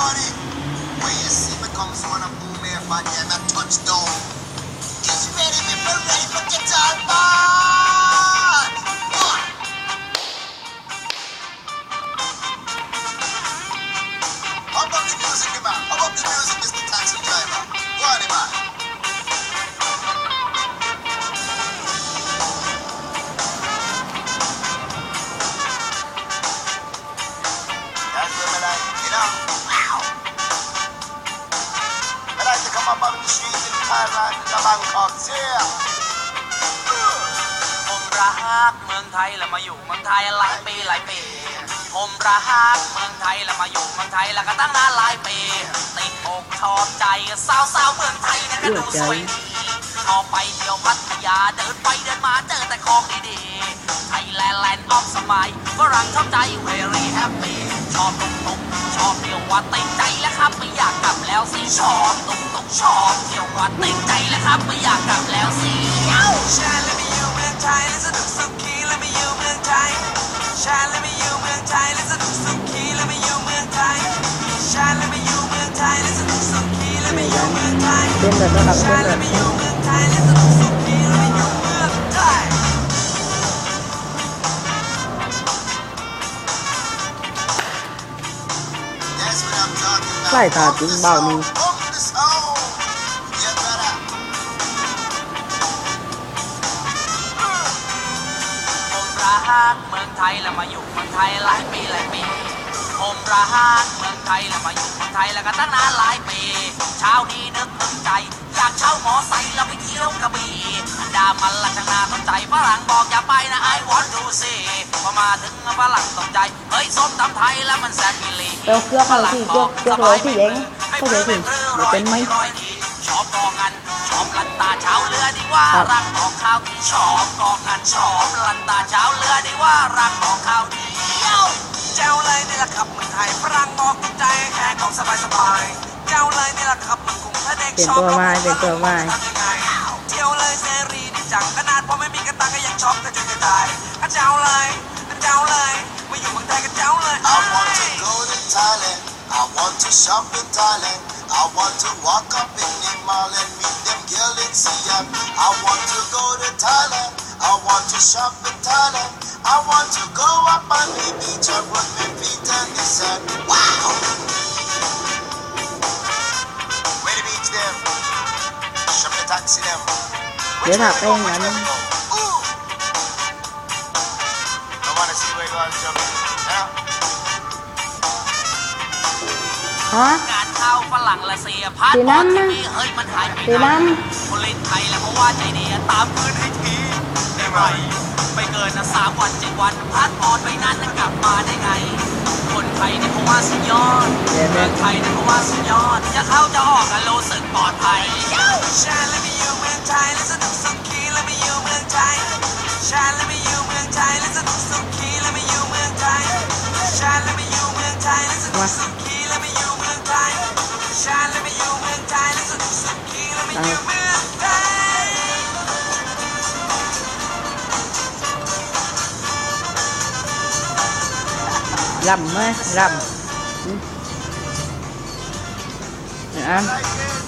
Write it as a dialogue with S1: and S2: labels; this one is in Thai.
S1: money. When you see me come from a boom air and a touchdown, get ready, me ready for guitar bar. Like to come up on the street in Thailand, in Bangkok, yeah!
S2: ผมรักเมืองไทยแล้วมาอยู่เมืองไทยหลายปีหลายปี ผมรักเมืองไทยแล้วมาอยู่เมืองไทยแล้วก็ตั้งนานหลายปี ติดอกชอบใจสาวสาวๆเมืองไทยนะก็ดูสวยดีชอบไปเที่ยวพัทยาเดินไปเดินมาเจอแต่ของดีๆ ไทยแลนด์แลนด์ออฟสมัยฝรั่งชอบใจ very happy ชอบตุกตุกชอบเที่ยววัดติดใจแล้วครับไม่อยากกลับแล้วสิชอบตุกตุกชอบเที่ยววัดติดใจแล้วครับไม่อยากกลับแล้วสิเอ้า
S3: ชาและไม่อยู่เมืองไทยและสนุกสุขีและไม่อยู่เมืองไทยแชาและไม่อยู่เมืองไทยและสนุกสุขีและไม่อยู่เมืองไทยแชาและไม่อยู่เมืองไทยและสนุกสุขีและไม่อยู่เมืองไทย
S4: เต้นแบบระดับเต้นแบ
S3: แลย
S1: I'm talking about.
S4: ไล่ตาจริงเบานี่
S1: Pump the soul. Yeah, brother.
S2: ผมรักเมืองไทยแล้วมาอยู่เมืองไทยหลายปีหลายปีผมรักเมืองไทยแล้วมาอยู่เมืองไทยแล้วก็ตั้งนานหลายปี เช้านี้นึกถึงใจอยากเช่าหมอไซค์แล้วไปเที่ยวกระบี่อันดามันละช่างน่าสนใจฝรั่งบอกอย่า วอนดูสิพอมาถึงฝรั่งตกใจ เฮ้ยส้มตำไทยแล้วมันแซ่บอีหลี
S4: เปลวเครือเขาที่ยกยกร้อยที่เล้งเขาเดี๋ยวสิเดี๋ยวเป็นไหม
S2: ชอบกองงันชอบลันตาเช้าเรือดีว่า
S4: ครับ
S2: รักของข้าวที่ชอบกองงันชอบลันตาเช้าเรือดีว่ารักของข้าวเดียว
S3: เจ้าเลยนี่แหละครับเมืองไทยฝรั่งบอกถูกใจแค่ของสบายสบายๆเจ้าเลยนี่แหละครับเมืองกรุงถ้าเด็ก
S4: เป็น
S3: ชอบ
S4: ตัวไม้เป็นตัวไม้
S3: ทำยังไงเที่ยวเลยเสรีดีจังขนาดพอ ต่จะจะได้ก็เจ้าเลยก็เจ้าเลยมาอยู่เมืองไทยก็เจ้าเลย
S1: I want to go to Thailand. I want to shop in Thailand. I want to walk up in the mall and meet them girls in Siam. I want to go to Thailand. I want to shop in Thailand. I want to go up on the beach and put my feet on the sand. Wow! Where the beach them? Shop the taxi them.
S4: Để
S1: Which
S4: thật
S1: way
S4: ฮะ
S2: งานเข้าฝรั่งละเสียพาส
S4: สี
S2: ปอร์ต
S4: น้ำ
S2: ที่
S4: นะ
S2: มีเฮ้ยมันหายไป
S4: สี
S2: ไหน
S4: น้
S2: คนเล่นไทยแล้วเพราะว่าใจดีอะตามคืนให้ทีได้ไหมไม่เกินนะสามวันเจ็ดวันพาสปอร์ตไปนั้นนะกลับมาได้ไง คนไทยเนี่ยเพราะว่าสุดยอด
S4: เดี๋ยวๆ
S2: เมืองไทยเนี่ยเพราะว่าสุดยอด จะเข้าจะออกกันรู้สึกปลอดภัย
S3: ชาและไม่อยู่เมืองไทยและสนุกสุขี ขีและไ